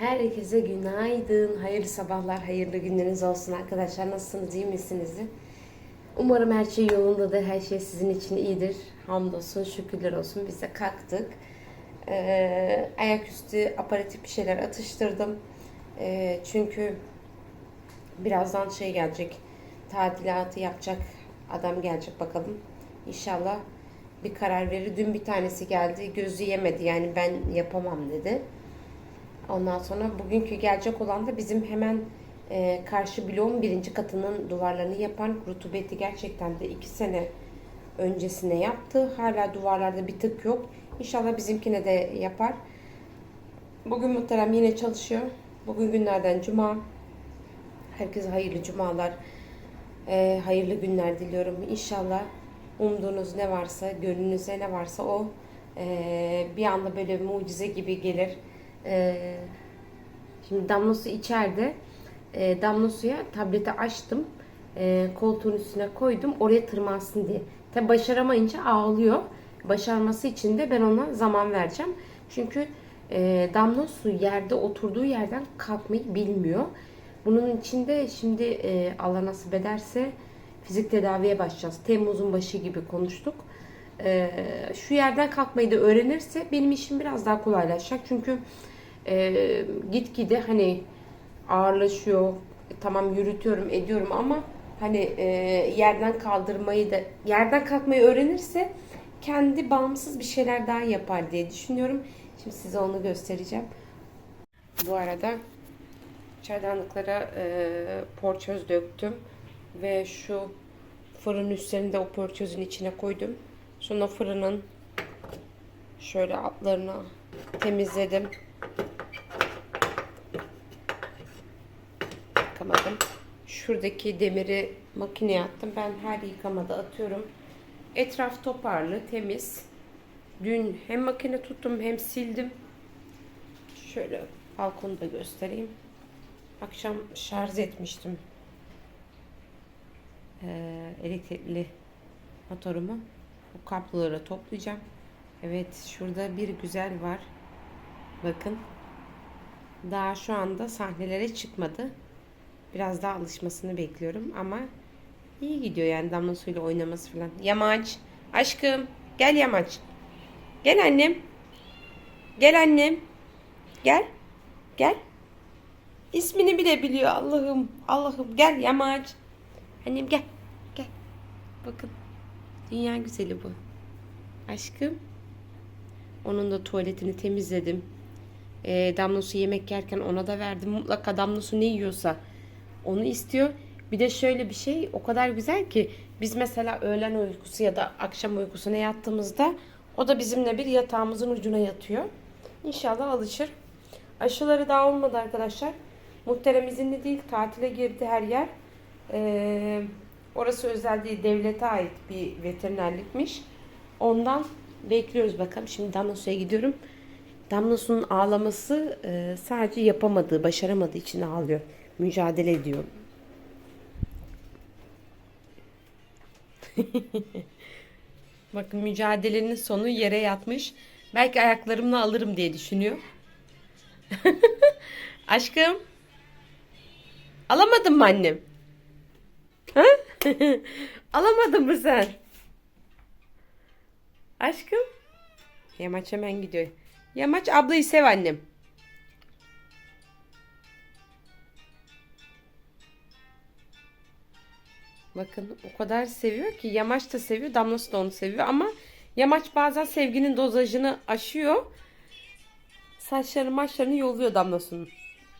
Herkese günaydın, hayırlı sabahlar, hayırlı günleriniz olsun arkadaşlar. Nasılsınız, iyi misiniz? Umarım her şey yolundadır, her şey sizin için iyidir. Hamdolsun, şükürler olsun. Biz de kalktık. Ee, ayaküstü aparatif bir şeyler atıştırdım. Ee, çünkü birazdan şey gelecek, tadilatı yapacak adam gelecek bakalım. İnşallah bir karar verir. Dün bir tanesi geldi, gözü yemedi yani ben yapamam dedi. Ondan sonra bugünkü gelecek olan da bizim hemen e, karşı bloğun birinci katının duvarlarını yapan rutubeti gerçekten de iki sene öncesine yaptı. Hala duvarlarda bir tık yok. İnşallah bizimkine de yapar. Bugün muhterem yine çalışıyor. Bugün günlerden cuma. Herkese hayırlı cumalar. e, hayırlı günler diliyorum. İnşallah umduğunuz ne varsa, gönlünüze ne varsa o e, bir anda böyle mucize gibi gelir. Ee, şimdi damla su içeride. Ee, damla suya tableti açtım. Ee, koltuğun üstüne koydum. Oraya tırmansın diye. Tabi başaramayınca ağlıyor. Başarması için de ben ona zaman vereceğim. Çünkü e, damla su yerde oturduğu yerden kalkmayı bilmiyor. Bunun için de şimdi e, Allah nasip ederse fizik tedaviye başlayacağız. Temmuz'un başı gibi konuştuk. Ee, şu yerden kalkmayı da öğrenirse benim işim biraz daha kolaylaşacak. Çünkü e, gitgide hani ağırlaşıyor. Tamam yürütüyorum, ediyorum ama hani e, yerden kaldırmayı da yerden kalkmayı öğrenirse kendi bağımsız bir şeyler daha yapar diye düşünüyorum. Şimdi size onu göstereceğim. Bu arada çaydanlıklara e, porçöz döktüm ve şu fırın üstlerinde o porçözün içine koydum. Sonra fırının şöyle altlarını temizledim. Yıkamadım. Şuradaki demiri makineye attım. Ben her yıkamada atıyorum. Etraf toparlı, temiz. Dün hem makine tuttum hem sildim. Şöyle balkonu da göstereyim. Akşam şarj etmiştim. Ee, elektrikli motorumu. Bu kabloları toplayacağım. Evet şurada bir güzel var. Bakın. Daha şu anda sahnelere çıkmadı. Biraz daha alışmasını bekliyorum ama iyi gidiyor yani damla suyla oynaması falan. Yamaç. Aşkım. Gel Yamaç. Gel annem. Gel annem. Gel. Gel. İsmini bile biliyor Allah'ım. Allah'ım gel Yamaç. Annem gel. Gel. Bakın. Dünya güzeli bu. Aşkım. Onun da tuvaletini temizledim. E, damla su yemek yerken ona da verdim. Mutlaka damla su ne yiyorsa onu istiyor. Bir de şöyle bir şey o kadar güzel ki biz mesela öğlen uykusu ya da akşam uykusuna yattığımızda o da bizimle bir yatağımızın ucuna yatıyor. İnşallah alışır. Aşıları daha olmadı arkadaşlar. Muhterem izinli değil. Tatile girdi her yer. Eee Orası özel değil, devlete ait bir veterinerlikmiş. Ondan bekliyoruz bakalım. Şimdi Damla Su'ya gidiyorum. Damla Su'nun ağlaması e, sadece yapamadığı, başaramadığı için ağlıyor. Mücadele ediyor. Bakın mücadelenin sonu yere yatmış. Belki ayaklarımla alırım diye düşünüyor. Aşkım. Alamadın mı annem? Alamadın mı sen? Aşkım. Yamaç hemen gidiyor. Yamaç ablayı sev annem. Bakın o kadar seviyor ki Yamaç da seviyor, Damlası da onu seviyor ama Yamaç bazen sevginin dozajını aşıyor. Saçlarını maçlarını yolluyor Damlası'nın.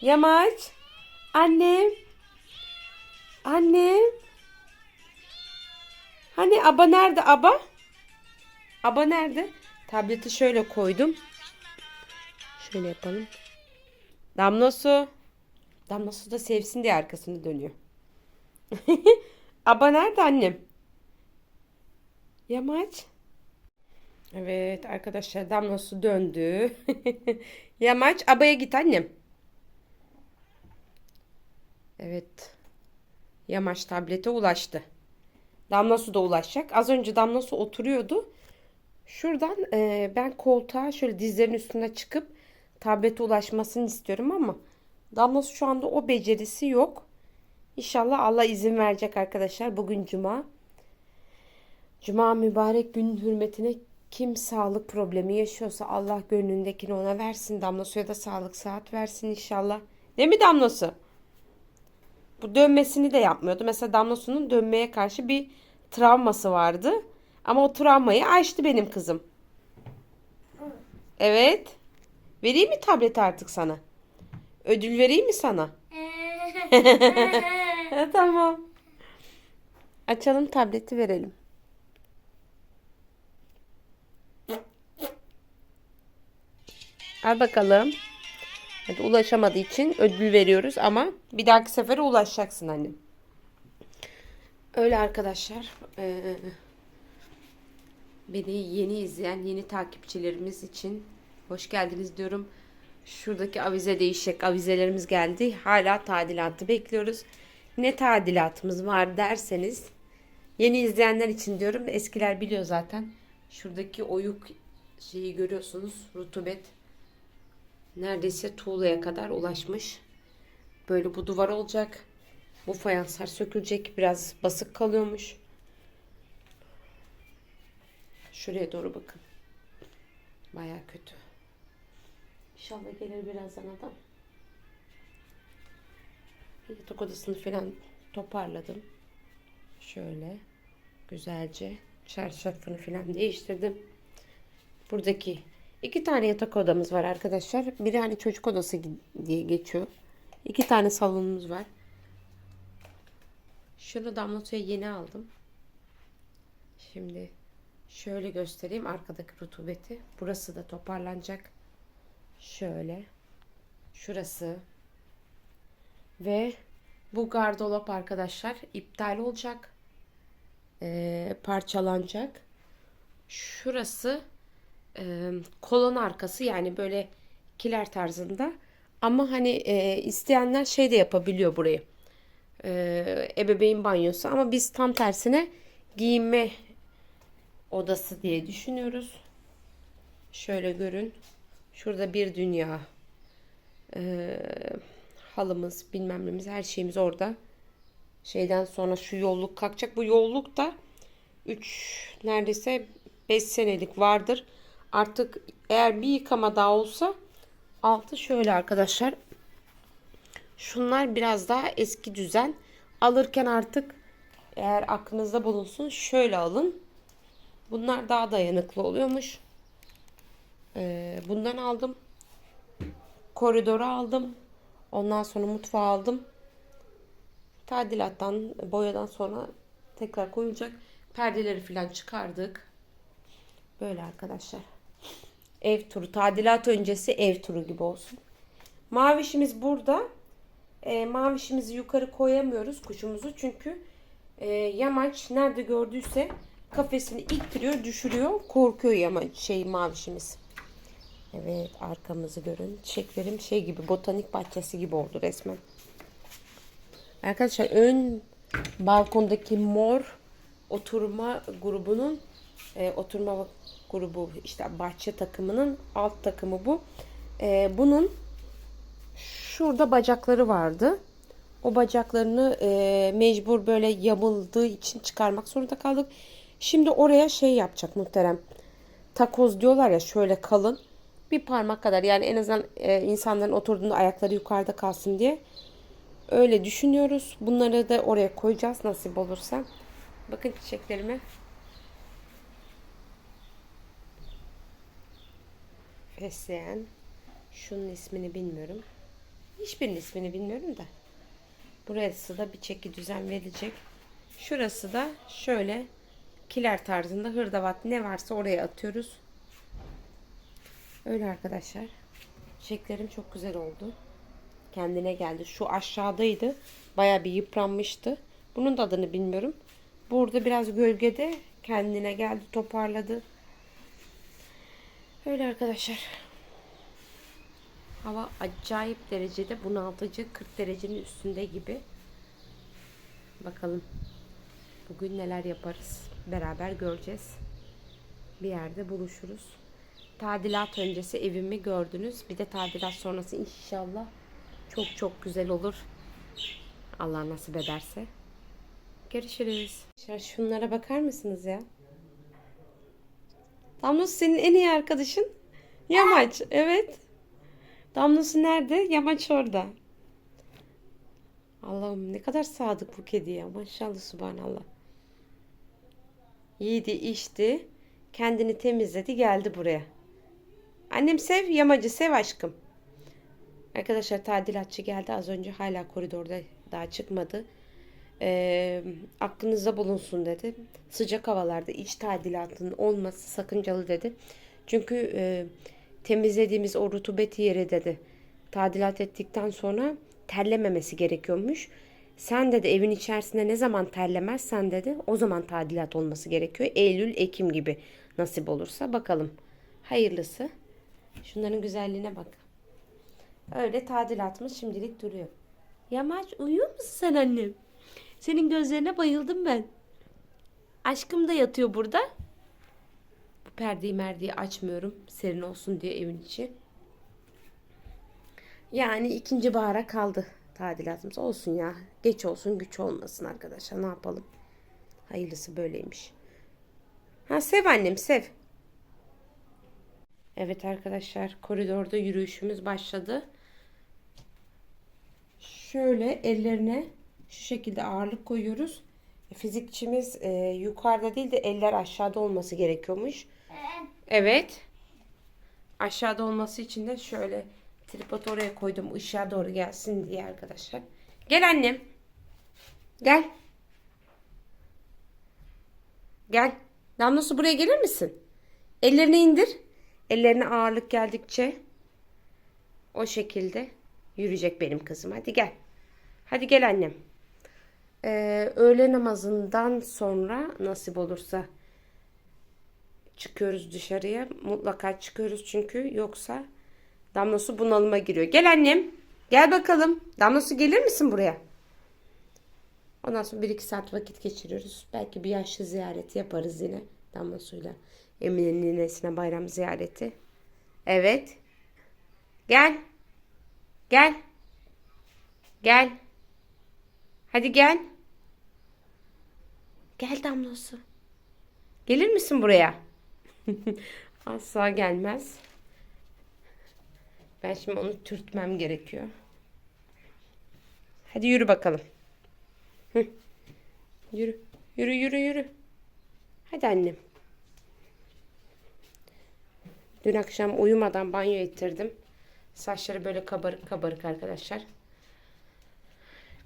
Yamaç. Annem. Annem. Hani aba nerede aba? Aba nerede? Tableti şöyle koydum. Şöyle yapalım. Damla su. Damla su da sevsin diye arkasını dönüyor. aba nerede annem? Yamaç. Evet arkadaşlar damla su döndü. Yamaç abaya git annem. Evet. Yamaç tablete ulaştı. Damla su da ulaşacak. Az önce damla su oturuyordu. Şuradan e, ben koltuğa şöyle dizlerin üstüne çıkıp tablete ulaşmasını istiyorum ama Damlası şu anda o becerisi yok. İnşallah Allah izin verecek arkadaşlar. Bugün cuma. Cuma mübarek günün hürmetine kim sağlık problemi yaşıyorsa Allah gönlündekini ona versin. Damla suya da sağlık saat versin inşallah. Değil mi Damla su? Bu dönmesini de yapmıyordu. Mesela Damla su'nun dönmeye karşı bir travması vardı. Ama o travmayı aştı benim kızım. Evet. Vereyim mi tableti artık sana? Ödül vereyim mi sana? tamam. Açalım tableti verelim. Al bakalım. Hadi ulaşamadığı için ödül veriyoruz ama bir dahaki sefere ulaşacaksın annem. Öyle arkadaşlar. Ee, beni yeni izleyen yeni takipçilerimiz için hoş geldiniz diyorum. Şuradaki avize değişecek avizelerimiz geldi. Hala tadilatı bekliyoruz. Ne tadilatımız var derseniz yeni izleyenler için diyorum. Eskiler biliyor zaten. Şuradaki oyuk şeyi görüyorsunuz. Rutubet neredeyse tuğlaya kadar ulaşmış. Böyle bu duvar olacak. Bu fayanslar sökülecek. Biraz basık kalıyormuş. Şuraya doğru bakın. Baya kötü. İnşallah gelir birazdan adam. Yatak odasını falan toparladım. Şöyle güzelce çarşafını falan değiştirdim. Buradaki iki tane yatak odamız var arkadaşlar. Biri hani çocuk odası diye geçiyor. İki tane salonumuz var. Şunu damlataya yeni aldım. Şimdi şöyle göstereyim arkadaki rutubeti. Burası da toparlanacak. Şöyle. Şurası. Ve bu gardırop arkadaşlar iptal olacak. Ee, parçalanacak. Şurası e, kolon arkası yani böyle kiler tarzında. Ama hani e, isteyenler şey de yapabiliyor burayı. E, ebeveyn banyosu ama biz tam tersine giyinme odası diye düşünüyoruz. Şöyle görün. Şurada bir dünya e, halımız bilmem nemiz her şeyimiz orada. Şeyden sonra şu yolluk kalkacak. Bu yolluk da 3 neredeyse 5 senelik vardır. Artık eğer bir yıkama daha olsa altı şöyle arkadaşlar. Şunlar biraz daha eski düzen. Alırken artık eğer aklınızda bulunsun şöyle alın. Bunlar daha dayanıklı oluyormuş. Ee, bundan aldım. Koridoru aldım. Ondan sonra mutfağı aldım. Tadilattan, boyadan sonra tekrar koyulacak. Perdeleri falan çıkardık. Böyle arkadaşlar. Ev turu. Tadilat öncesi ev turu gibi olsun. Mavişimiz burada. E, mavişimizi yukarı koyamıyoruz kuşumuzu. Çünkü e, yamaç nerede gördüyse kafesini ittiriyor, düşürüyor. Korkuyor yamaç şey mavişimiz. Evet arkamızı görün. Çiçeklerim şey gibi botanik bahçesi gibi oldu resmen. Arkadaşlar ön balkondaki mor oturma grubunun e, oturma grubu işte bahçe takımının alt takımı bu. E, bunun şurada bacakları vardı. O bacaklarını e, mecbur böyle yamıldığı için çıkarmak zorunda kaldık. Şimdi oraya şey yapacak muhterem. Takoz diyorlar ya şöyle kalın bir parmak kadar yani en azından e, insanların oturduğunda ayakları yukarıda kalsın diye öyle düşünüyoruz. Bunları da oraya koyacağız nasip olursa. Bakın çiçeklerime. Fesleğen. Şunun ismini bilmiyorum. Hiçbirinin ismini bilmiyorum da. Burası da bir çeki düzen verilecek. Şurası da şöyle kiler tarzında hırdavat ne varsa oraya atıyoruz. Öyle arkadaşlar. Çiçeklerim çok güzel oldu. Kendine geldi. Şu aşağıdaydı. Baya bir yıpranmıştı. Bunun da adını bilmiyorum. Burada biraz gölgede kendine geldi, toparladı. Öyle arkadaşlar. Hava acayip derecede bunaltıcı. 40 derecenin üstünde gibi. Bakalım. Bugün neler yaparız. Beraber göreceğiz. Bir yerde buluşuruz. Tadilat öncesi evimi gördünüz. Bir de tadilat sonrası inşallah çok çok güzel olur. Allah nasip ederse. Görüşürüz. Şunlara bakar mısınız ya? Damlus senin en iyi arkadaşın Yamaç. Evet. Damlası nerede? Yamaç orada. Allah'ım ne kadar sadık bu kedi ya. Maşallah subhanallah. Yedi içti. Kendini temizledi geldi buraya. Annem sev yamacı sev aşkım. Arkadaşlar tadilatçı geldi az önce hala koridorda daha çıkmadı. Ee, aklınızda bulunsun dedi. Sıcak havalarda iç tadilatının olması sakıncalı dedi. Çünkü e, temizlediğimiz o rutubet yeri dedi. Tadilat ettikten sonra terlememesi gerekiyormuş. Sen dedi evin içerisinde ne zaman terlemezsen dedi o zaman tadilat olması gerekiyor. Eylül, Ekim gibi nasip olursa bakalım. Hayırlısı. Şunların güzelliğine bak. Öyle tadilatımız şimdilik duruyor. Yamaç uyuyor musun sen annem? Senin gözlerine bayıldım ben. Aşkım da yatıyor burada. Bu perdeyi merdeyi açmıyorum. Serin olsun diye evin içi. Yani ikinci bahara kaldı tadilatımız. Olsun ya. Geç olsun güç olmasın arkadaşlar. Ne yapalım? Hayırlısı böyleymiş. Ha sev annem sev. Evet arkadaşlar koridorda yürüyüşümüz başladı. Şöyle ellerine şu şekilde ağırlık koyuyoruz. Fizikçimiz e, yukarıda değil de eller aşağıda olması gerekiyormuş. Evet. Aşağıda olması için de şöyle tripod oraya koydum ışığa doğru gelsin diye arkadaşlar. Gel annem. Gel. Gel. Damlası buraya gelir misin? Ellerini indir. Ellerine ağırlık geldikçe o şekilde yürüyecek benim kızım. Hadi gel. Hadi gel annem. Ee, öğle namazından sonra nasip olursa çıkıyoruz dışarıya. Mutlaka çıkıyoruz çünkü yoksa Damlası bunalıma giriyor. Gel annem. Gel bakalım. Damlası gelir misin buraya? Ondan sonra bir iki saat vakit geçiriyoruz. Belki bir yaşlı ziyareti yaparız yine. Damlasıyla Emine'nin ninesine bayram ziyareti. Evet. Gel. Gel. Gel. Hadi gel. Gel Damlası. Gelir misin buraya? Asla gelmez. Ben şimdi onu türtmem gerekiyor. Hadi yürü bakalım. Yürü. Yürü yürü yürü. Hadi annem. Dün akşam uyumadan banyo ettirdim. Saçları böyle kabarık kabarık arkadaşlar.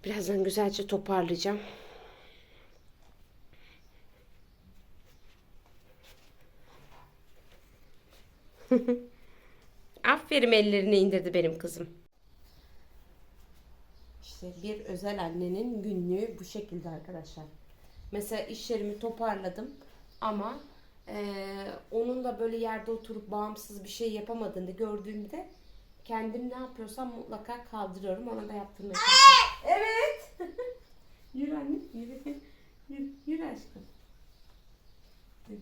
Birazdan güzelce toparlayacağım. Aferin ellerini indirdi benim kızım. İşte bir özel annenin günlüğü bu şekilde arkadaşlar. Mesela işlerimi toparladım ama eee, onun da böyle yerde oturup bağımsız bir şey yapamadığını gördüğümde kendim ne yapıyorsam mutlaka kaldırıyorum. Ona da yaptırmaya çalışıyorum. Evet. yürü anne. Yürü. Yürü, yürü aşkım. Yürü.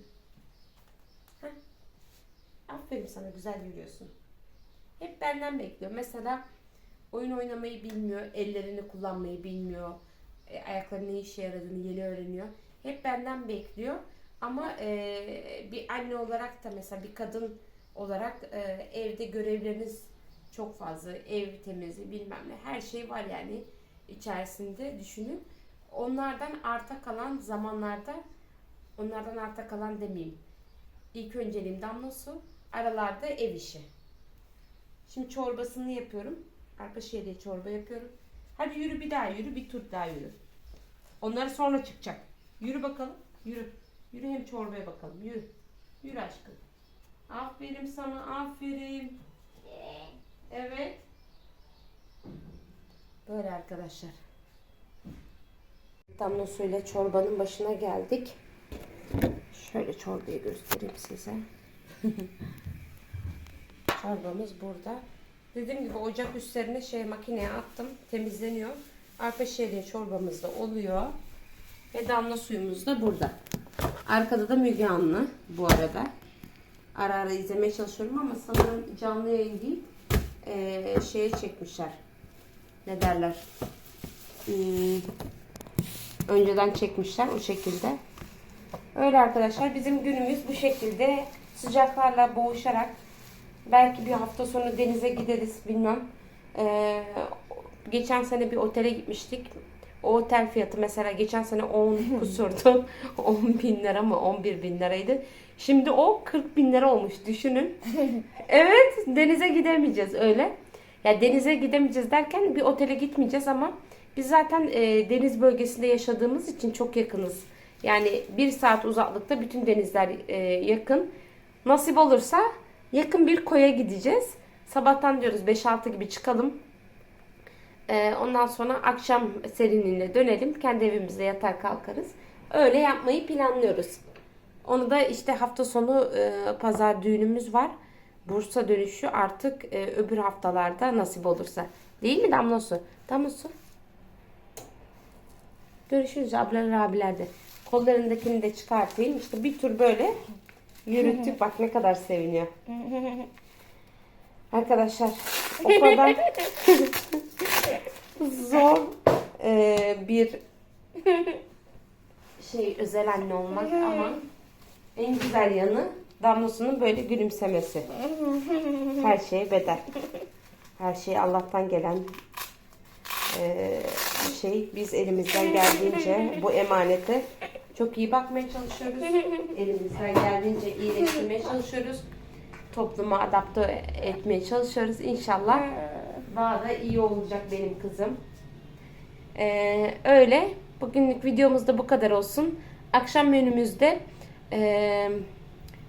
Heh. Aferin sana güzel yürüyorsun. Hep benden bekliyor. Mesela oyun oynamayı bilmiyor, ellerini kullanmayı bilmiyor, e, ayaklarının ne işe yaradığını yeni öğreniyor. Hep benden bekliyor. Ama e, bir anne olarak da mesela bir kadın olarak e, evde görevleriniz çok fazla. Ev temizliği bilmem ne her şey var yani içerisinde düşünün. Onlardan arta kalan zamanlarda onlardan arta kalan demeyeyim. İlk önceliğim damla su, aralarda ev işi. Şimdi çorbasını yapıyorum. Arpa şehriye çorba yapıyorum. Hadi yürü bir daha yürü, bir tur daha yürü. Onları sonra çıkacak. Yürü bakalım. Yürü. Yürü hem çorbaya bakalım. Yürü. Yürü aşkım. Aferin sana. Aferin. Evet. Böyle arkadaşlar. Damla suyla çorbanın başına geldik. Şöyle çorbayı göstereyim size. Çorbamız burada. Dediğim gibi ocak üstlerine şey makineye attım. Temizleniyor. Arpa şehriye çorbamız da oluyor. Ve damla suyumuz da burada. Arkada da Müge Anlı bu arada. ara ara izlemeye çalışıyorum ama sanırım canlı yayın değil ee, şeye çekmişler. Ne derler? Hmm, önceden çekmişler o şekilde. Öyle arkadaşlar bizim günümüz bu şekilde sıcaklarla boğuşarak belki bir hafta sonu denize gideriz bilmem. Ee, geçen sene bir otele gitmiştik. O otel fiyatı mesela geçen sene 10 kusurdu. 10 bin lira mı 11 bin liraydı. Şimdi o 40 bin lira olmuş düşünün. evet denize gidemeyeceğiz öyle. Ya denize gidemeyeceğiz derken bir otele gitmeyeceğiz ama biz zaten e, deniz bölgesinde yaşadığımız için çok yakınız. Yani bir saat uzaklıkta bütün denizler e, yakın. Nasip olursa yakın bir koya gideceğiz. Sabahtan diyoruz 5-6 gibi çıkalım. E, ondan sonra akşam serinliğine dönelim. Kendi evimizde yatar kalkarız. Öyle yapmayı planlıyoruz. Onu da işte hafta sonu e, pazar düğünümüz var. Bursa dönüşü artık e, öbür haftalarda nasip olursa. Değil mi Damla Su? Damla Su. Görüşürüz ablalar abilerde. Kollarındakini de çıkartayım. İşte bir tur böyle yürüttük. Bak ne kadar seviniyor. Arkadaşlar o kadar zor e, bir şey özel anne olmak ama en güzel yanı Damlasu'nun böyle gülümsemesi. Her şeye bedel. Her şey Allah'tan gelen e, şey. Biz elimizden geldiğince bu emanete çok iyi bakmaya çalışıyoruz. Elimizden geldiğince iyileştirmeye çalışıyoruz. Topluma adapte etmeye çalışıyoruz. İnşallah daha da iyi olacak benim kızım. Ee, öyle. Bugünlük videomuz da bu kadar olsun. Akşam menümüzde e,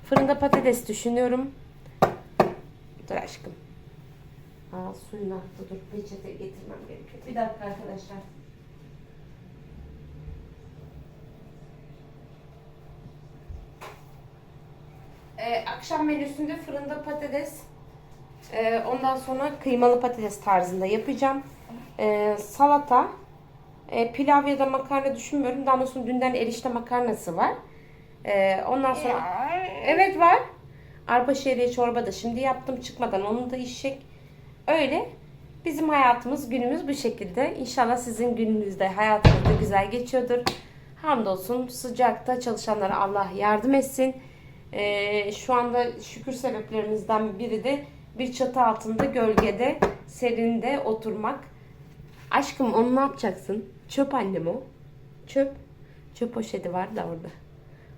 fırında patates düşünüyorum. Dur aşkım. Aa suyun aktı. Dur peçete getirmem gerekiyor. Bir dakika arkadaşlar. Ee, akşam menüsünde fırında patates, ee, ondan sonra kıymalı patates tarzında yapacağım. Ee, salata, e, pilav ya da makarna düşünmüyorum. Daha doğrusu dünden erişte makarnası var. Ee, ondan sonra evet var. Arpa şehriye çorba da şimdi yaptım çıkmadan onu da içecek. Öyle. Bizim hayatımız, günümüz bu şekilde. İnşallah sizin gününüzde, hayatınız da güzel geçiyordur. Hamdolsun sıcakta çalışanlara Allah yardım etsin. Ee, şu anda şükür sebeplerimizden biri de bir çatı altında, gölgede, serinde oturmak. Aşkım onu ne yapacaksın? Çöp annem o. Çöp. Çöp poşeti var da orada.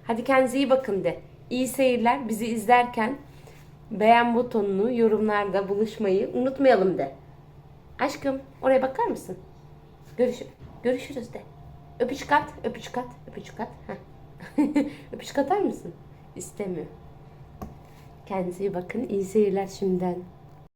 Hadi kendinize iyi bakın de. İyi seyirler. Bizi izlerken beğen butonunu yorumlarda buluşmayı unutmayalım de. Aşkım oraya bakar mısın? Görüş görüşürüz de. Öpücük at, öpücük at, öpücük at. Öpücük atar mısın? İstemiyor. Kendinize iyi bakın. İyi seyirler şimdiden.